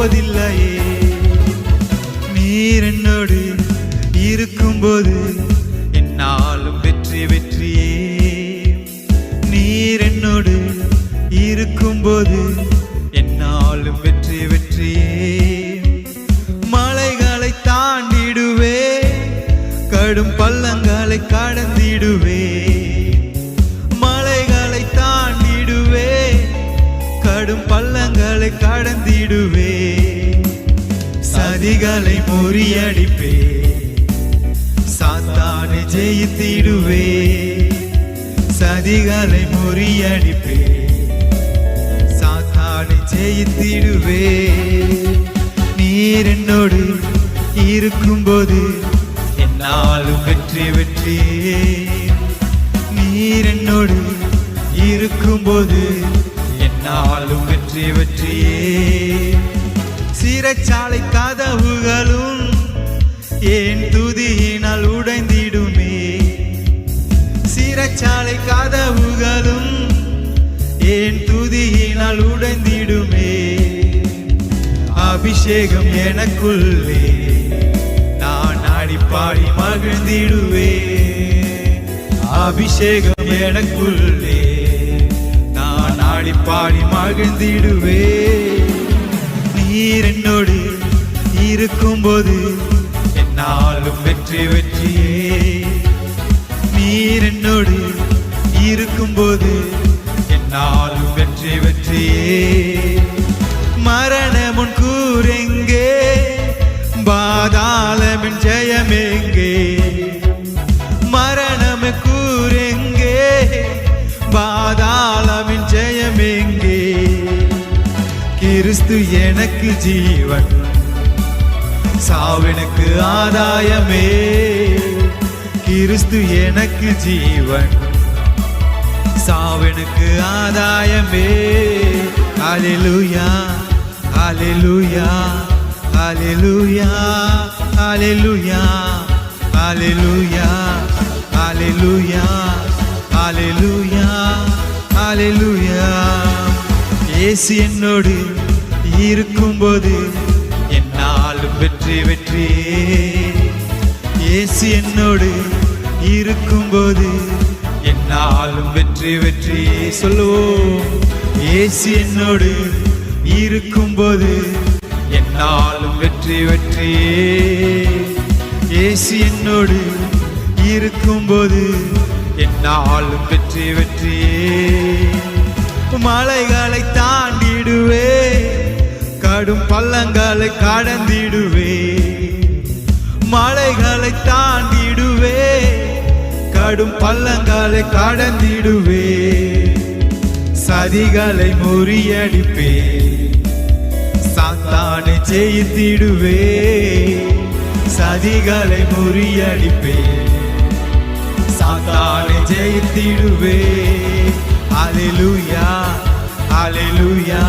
போவதில்லையே. நீர் என்னோடு இருக்கும்போது என்னாலும் வெற்றி வெற்றியே. நீர் என்னோடு இருக்கும்போது என்னாலும் வெற்றி வெற்றியே. மலைகளை தாண்டிடுவே கடும் பள்ளங்களை கடந்திடுவே. மலைகளை தாண்டிடுவே கடும் பள்ளங்களை கடந்திடுவே. சதிகளை முறியடிப்பே சாத்தானை ஜெயித்திடுவே. சதிகளை முறியடிப்பே. சாத்தானை ஜெயித்திடுவே. நீர் என்னோடு இருக்கும்போது என்னாலும் வெற்றி வெற்றி நீர் என்னோடு இருக்கும்போது என்னாலும் வெற்றி வெற்றியே. சிறைச்சாலை கதவுகளும் ஏன் துதியினால் உடைந்திடுமே? சிறைச்சாலை கதவுகளும் ஏன் துதியினால் உடைந்திடுமே? அபிஷேகம் எனக்குள்ளே நான் அடிப்பாடி மகிழ்ந்திடுவே. அபிஷேகம் எனக்குள்ளே நான் ஆடிப்பாடி மகிழ்ந்திடுவே. நீர் என்னோடு இருக்கும்போது என்னாலும் வெற்றி வெற்றி கிறிஸ்து எனக்கு ஜீவன். சாவனுக்கு ஆதாயமே. கிறிஸ்து எனக்கு ஜீவன். சாவனுக்கு ஆதாயமே. Hallelujah hallelujah hallelujah hallelujah hallelujah hallelujah hallelujah hallelujah இயேசு என்னோடு இருக்கும்போது என்னாலும் வெற்றி வெற்றி. இயேசு என்னோடு இருக்கும்போது என்னாலும் வெற்றி வெற்றி. சொல்லுவோம் இயேசு என்னோடு இருக்கும்போது என்னாலும் வெற்றி வெற்றி. இயேசு என்னோடு இருக்கும்போது என்னாலும் வெற்றி வெற்றியே மலைகளை கடும் பள்ளங்களை கடந்திடுவே. மலைகளை தாண்டிடுவே. கடும் பள்ளங்களை கடந்திடுவே. சதிகளை முறியடிப்பே. சாத்தானை செய்திடுவே சதிகளை முறியடிப்பே. சாத்தானை ஜெயித்திடுவே. Hallelujah hallelujah